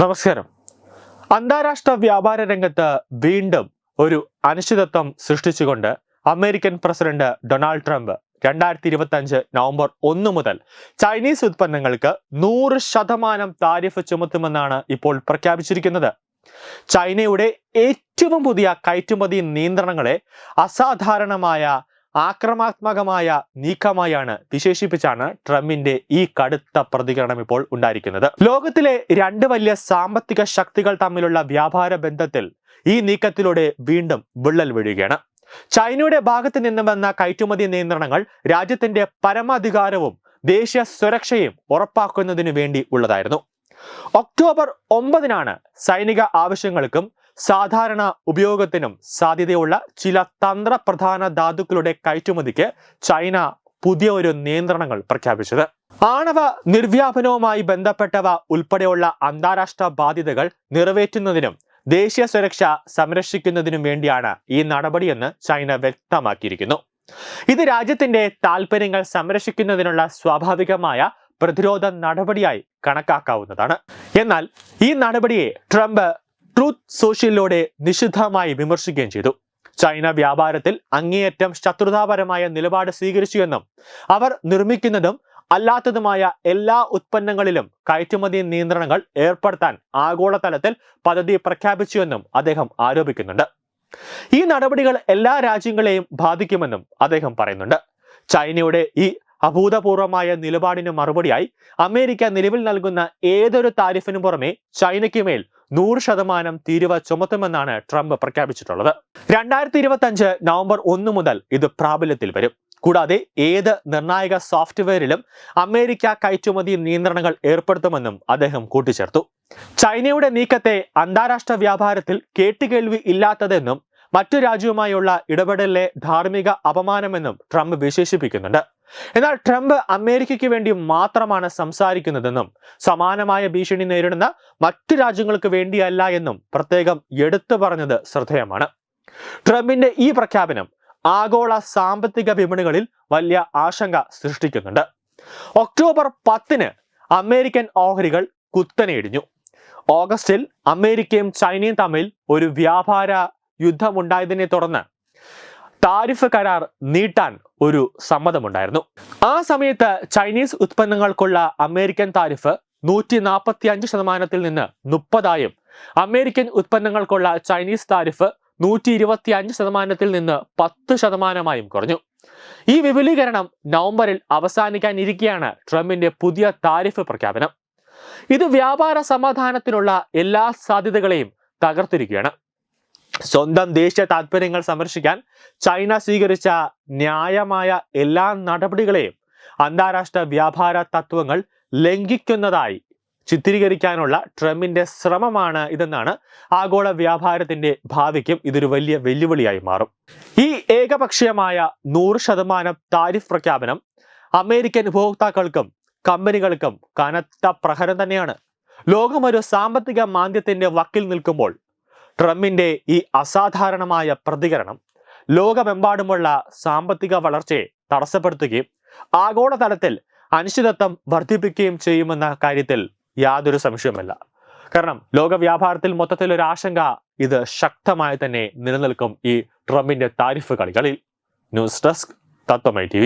നമസ്കാരം. അന്താരാഷ്ട്ര വ്യാപാര രംഗത്ത് വീണ്ടും ഒരു അനിശ്ചിതത്വം സൃഷ്ടിച്ചുകൊണ്ട് അമേരിക്കൻ പ്രസിഡന്റ് ഡൊണാൾഡ് ട്രംപ് രണ്ടായിരത്തി ഇരുപത്തി അഞ്ച് നവംബർ ഒന്ന് മുതൽ ചൈനീസ് ഉത്പന്നങ്ങൾക്ക് നൂറ് ശതമാനം താരിഫ് ചുമത്തുമെന്നാണ് ഇപ്പോൾ പ്രഖ്യാപിച്ചിരിക്കുന്നത്. ചൈനയുടെ ഏറ്റവും പുതിയ കയറ്റുമതി നിയന്ത്രണങ്ങളെ അസാധാരണമായ ആക്രമണാത്മകമായ നീക്കമായാണ് വിശേഷിപ്പിച്ചാണ് ട്രംപിന്റെ ഈ കടുത്ത പ്രതികരണം ഇപ്പോൾ ഉണ്ടായിരിക്കുന്നത്. ലോകത്തിലെ രണ്ട് വലിയ സാമ്പത്തിക ശക്തികൾ തമ്മിലുള്ള വ്യാപാര ബന്ധത്തിൽ ഈ നീക്കത്തിലൂടെ വീണ്ടും വിള്ളൽ വീഴുകയാണ്. ചൈനയുടെ ഭാഗത്ത് നിന്നും വന്ന കയറ്റുമതി നിയന്ത്രണങ്ങൾ രാജ്യത്തിന്റെ പരമാധികാരവും ദേശീയ സുരക്ഷയും ഉറപ്പാക്കുന്നതിനു വേണ്ടി ഉള്ളതായിരുന്നു. ഒക്ടോബർ ഒമ്പതിനാണ് സൈനിക ആവശ്യങ്ങൾക്കും സാധാരണ ഉപയോഗത്തിനും സാധ്യതയുള്ള ചില തന്ത്രപ്രധാന ധാതുക്കളുടെ കയറ്റുമതിക്ക് ചൈന പുതിയ ഒരു നിയന്ത്രണങ്ങൾ പ്രഖ്യാപിച്ചത്. ആണവ നിർവ്യാപനവുമായി ബന്ധപ്പെട്ടവ ഉൾപ്പെടെയുള്ള അന്താരാഷ്ട്ര ബാധ്യതകൾ നിറവേറ്റുന്നതിനും ദേശീയ സുരക്ഷ സംരക്ഷിക്കുന്നതിനും വേണ്ടിയാണ് ഈ നടപടിയെന്ന് ചൈന വ്യക്തമാക്കിയിരിക്കുന്നു. ഇത് രാജ്യത്തിന്റെ താൽപര്യങ്ങൾ സംരക്ഷിക്കുന്നതിനുള്ള സ്വാഭാവികമായ പ്രതിരോധ നടപടിയായി കണക്കാക്കാവുന്നതാണ്. എന്നാൽ ഈ നടപടിയെ ട്രംപ് ട്രൂത്ത് സോഷ്യലിലൂടെ നിഷിദ്ധമായി വിമർശിക്കുകയും ചെയ്തു. ചൈന വ്യാപാരത്തിൽ അങ്ങേയറ്റം ശത്രുതാപരമായ നിലപാട് സ്വീകരിച്ചുവെന്നും അവർ നിർമ്മിക്കുന്നതും അല്ലാത്തതുമായ എല്ലാ ഉത്പന്നങ്ങളിലും കയറ്റുമതി നിയന്ത്രണങ്ങൾ ഏർപ്പെടുത്താൻ ആഗോളതലത്തിൽ പദ്ധതി പ്രഖ്യാപിച്ചുവെന്നും അദ്ദേഹം ആരോപിക്കുന്നുണ്ട്. ഈ നടപടികൾ എല്ലാ രാജ്യങ്ങളെയും ബാധിക്കുമെന്നും അദ്ദേഹം പറയുന്നുണ്ട്. ചൈനയുടെ ഈ അഭൂതപൂർവമായ നിലപാടിന് മറുപടിയായി അമേരിക്ക നിലവിൽ നൽകുന്ന ഏതൊരു താരിഫിനു പുറമെ ചൈനയ്ക്ക് മേൽ നൂറ് ശതമാനം തീരുവ ചുമത്തുമെന്നാണ് ട്രംപ് പ്രഖ്യാപിച്ചിട്ടുള്ളത്. രണ്ടായിരത്തി ഇരുപത്തി അഞ്ച് നവംബർ ഒന്ന് മുതൽ ഇത് പ്രാബല്യത്തിൽ വരും. കൂടാതെ ഏത് നിർണായക സോഫ്റ്റ്വെയറിലും അമേരിക്ക കയറ്റുമതി നിയന്ത്രണങ്ങൾ ഏർപ്പെടുത്തുമെന്നും അദ്ദേഹം കൂട്ടിച്ചേർത്തു. ചൈനയുടെ നീക്കത്തെ അന്താരാഷ്ട്ര വ്യാപാരത്തിൽ കേട്ടുകേൾവി ഇല്ലാത്തതെന്നും മറ്റു രാജ്യവുമായുള്ള ഇടപെടലിലെ ധാർമ്മിക അപമാനമെന്നും ട്രംപ് വിശേഷിപ്പിക്കുന്നുണ്ട്. എന്നാൽ ട്രംപ് അമേരിക്കയ്ക്ക് വേണ്ടി മാത്രമാണ് സംസാരിക്കുന്നതെന്നും സമാനമായ ഭീഷണി നേരിടുന്ന മറ്റു രാജ്യങ്ങൾക്ക് വേണ്ടിയല്ല എന്നും പ്രത്യേകം എടുത്തു പറഞ്ഞത് ശ്രദ്ധേയമാണ്. ട്രംപിന്റെ ഈ പ്രഖ്യാപനം ആഗോള സാമ്പത്തിക വിപണികളിൽ വലിയ ആശങ്ക സൃഷ്ടിക്കുന്നുണ്ട്. ഒക്ടോബർ പത്തിന് അമേരിക്കൻ ഓഹരികൾ കുത്തനെ ഇടിഞ്ഞു ഓഗസ്റ്റിൽ അമേരിക്കയും ചൈനയും തമ്മിൽ ഒരു വ്യാപാര യുദ്ധമുണ്ടായതിനെ തുടർന്ന് താരിഫ് കരാർ നീട്ടാൻ ഒരു സമ്മതമുണ്ടായിരുന്നു. ആ സമയത്ത് ചൈനീസ് ഉത്പന്നങ്ങൾക്കുള്ള അമേരിക്കൻ താരിഫ് നൂറ്റി നാൽപ്പത്തി അഞ്ച് ശതമാനത്തിൽ നിന്ന് മുപ്പതായും അമേരിക്കൻ ഉത്പന്നങ്ങൾക്കുള്ള ചൈനീസ് താരിഫ് നൂറ്റി ഇരുപത്തി അഞ്ച് ശതമാനത്തിൽ നിന്ന് പത്ത് ശതമാനമായും കുറഞ്ഞു. ഈ വിപുലീകരണം നവംബറിൽ അവസാനിക്കാനിരിക്കെയാണ് ട്രംപിന്റെ പുതിയ താരിഫ് പ്രഖ്യാപനം. ഇത് വ്യാപാര സമാധാനത്തിനുള്ള എല്ലാ സാധ്യതകളെയും തകർത്തിരിക്കുകയാണ്. സ്വന്തം ദേശീയ താൽപ്പര്യങ്ങൾ സംരക്ഷിക്കാൻ ചൈന സ്വീകരിച്ച ന്യായമായ എല്ലാ നടപടികളെയും അന്താരാഷ്ട്ര വ്യാപാര തത്വങ്ങൾ ലംഘിക്കുന്നതായി ചിത്രീകരിക്കാനുള്ള ട്രംപിന്റെ ശ്രമമാണ് ഇതെന്നാണ് ആഗോള വ്യാപാരത്തിന്റെ ഭാവിക്കും ഇതൊരു വലിയ വെല്ലുവിളിയായി മാറും. ഈ ഏകപക്ഷീയമായ നൂറ് ശതമാനം താരിഫ് പ്രഖ്യാപനം അമേരിക്കൻ ഉപഭോക്താക്കൾക്കും കമ്പനികൾക്കും കനത്ത പ്രഹരം തന്നെയാണ്. ലോകം ഒരു സാമ്പത്തിക മാന്ദ്യത്തിന്റെ വക്കിൽ നിൽക്കുമ്പോൾ ട്രംപിന്റെ ഈ അസാധാരണമായ പ്രതികരണം ലോകമെമ്പാടുമുള്ള സാമ്പത്തിക വളർച്ചയെ തടസ്സപ്പെടുത്തുകയും ആഗോളതലത്തിൽ അനിശ്ചിതത്വം വർദ്ധിപ്പിക്കുകയും ചെയ്യുമെന്ന കാര്യത്തിൽ യാതൊരു സംശയവുമല്ല. കാരണം ലോക വ്യാപാരത്തിൽ മൊത്തത്തിൽ ഒരു ആശങ്ക ഇത് ശക്തമായി തന്നെ നിലനിൽക്കും ഈ ട്രംപിന്റെ താരിഫ് കളികളിൽ. ന്യൂസ് ഡെസ്ക് തത്വമൈ ടി